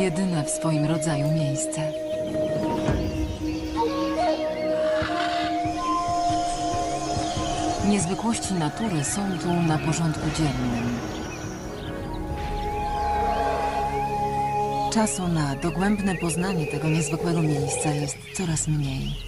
jedyne w swoim rodzaju miejsce. Niezwykłości natury są tu na porządku dziennym. Czasu na dogłębne poznanie tego niezwykłego miejsca jest coraz mniej.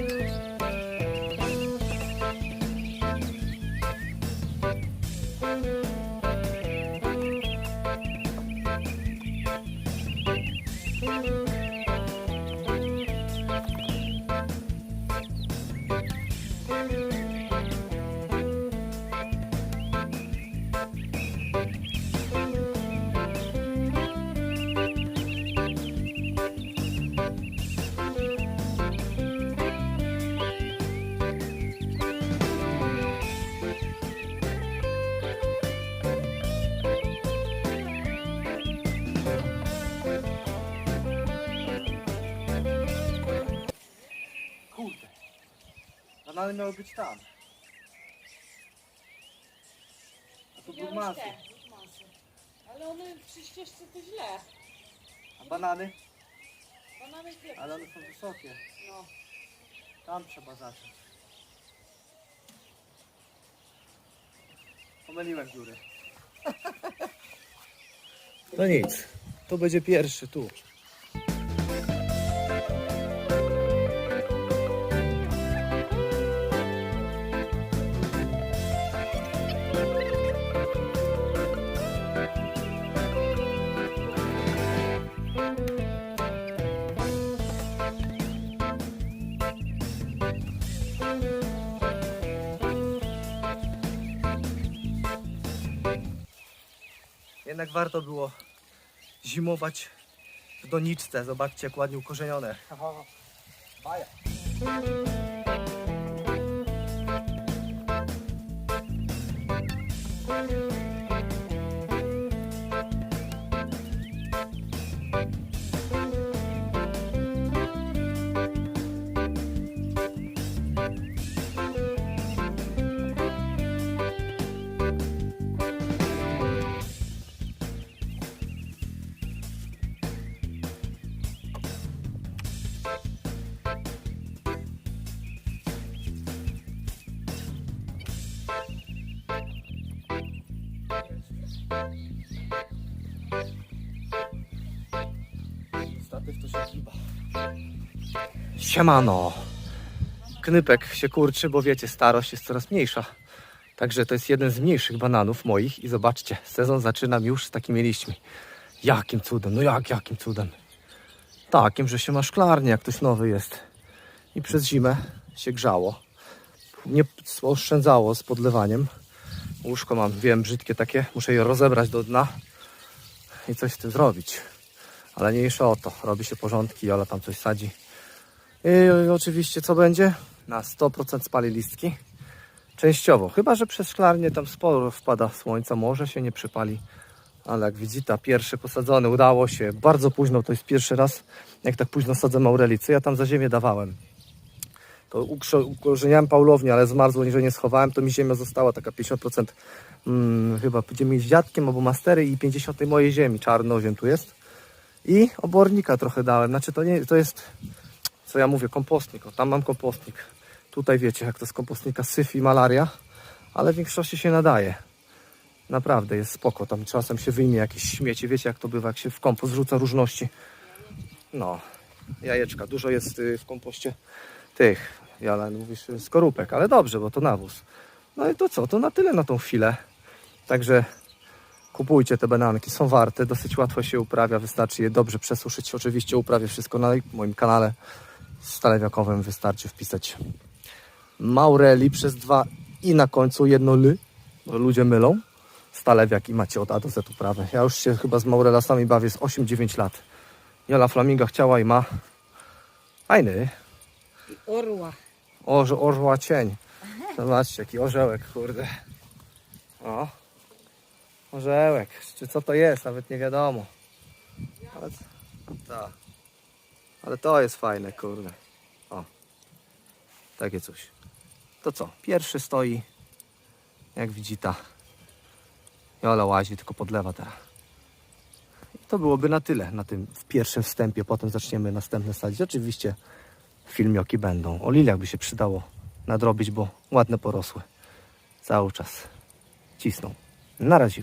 Kurde. Banany miały być tam. A tu był masy. Ale one przy ścieżce to źle. A banany? Banany wie. Ale one są wysokie. No. Tam trzeba zacząć. Pomyliłem dziury. No nic. To będzie pierwszy tu. Jednak warto było zimować w doniczce. Zobaczcie, jak ładnie ukorzenione. Baja. Statyw to się giba. Siemano. Knypek się kurczy, bo wiecie, starość jest coraz mniejsza. Także to jest jeden z mniejszych bananów moich i zobaczcie, sezon zaczynam już z takimi liśćmi. Jakim cudem, no jak, jakim cudem. Takim, że się ma szklarnie, jak ktoś nowy jest. I przez zimę się grzało. Nie oszczędzało z podlewaniem. Łóżko mam, wiem, brzydkie takie. Muszę je rozebrać do dna i coś z tym zrobić. Ale nie jeszcze o to. Robi się porządki, Ola tam coś sadzi. I oczywiście co będzie? Na 100% spali listki. Częściowo. Chyba, że przez szklarnię tam sporo wpada słońca. Może się nie przypali. Ale jak widzicie, pierwszy posadzony udało się. Bardzo późno, to jest pierwszy raz, jak tak późno sadzę maurelicę. Ja tam za ziemię dawałem. To ukorzeniałem paulownię, ale zmarzło, że nie schowałem, to mi ziemia została taka 50% mm, chyba ziemi z dziadkiem albo mastery i 50 mojej ziemi, czarnoziem tu jest. I obornika trochę dałem, znaczy to nie, to jest, co ja mówię, kompostnik, o, tam mam kompostnik. Tutaj wiecie, jak to z kompostnika syf i malaria, ale w większości się nadaje. Naprawdę jest spoko, tam czasem się wyjmie jakieś śmieci, wiecie jak to bywa, jak się w kompost rzuca różności. No, jajeczka, dużo jest y, w kompoście tych, Jala, mówisz, skorupek, ale dobrze, bo to nawóz. No i to co, to na tyle na tą chwilę. Także Kupujcie te bananki, są warte, dosyć łatwo się uprawia, wystarczy je dobrze przesuszyć. Oczywiście uprawię wszystko na moim kanale stalewiakowym, wystarczy wpisać Maureli przez dwa i na końcu jedno ly, bo ludzie mylą. Stalewiak i macie od A do Z uprawę. Ja już się chyba z Maurelasami bawię z 8-9 lat. Jola Flaminga chciała i ma. Fajny. Orła. Orze, orła cień. Zobaczcie, jaki orzełek, kurde. O. Orzełek. Czy co to jest? Nawet nie wiadomo. Ale, tak. Ale to jest fajne, kurde. O. Takie coś. To co? Pierwszy stoi. Jak widzi ta. Jola łazi, tylko podlewa teraz. To byłoby na tyle na tym w pierwszym wstępie. Potem zaczniemy następne sadzić. Oczywiście filmioki będą. O liliach by się przydało nadrobić, bo ładne porosły. Cały czas cisną. Na razie.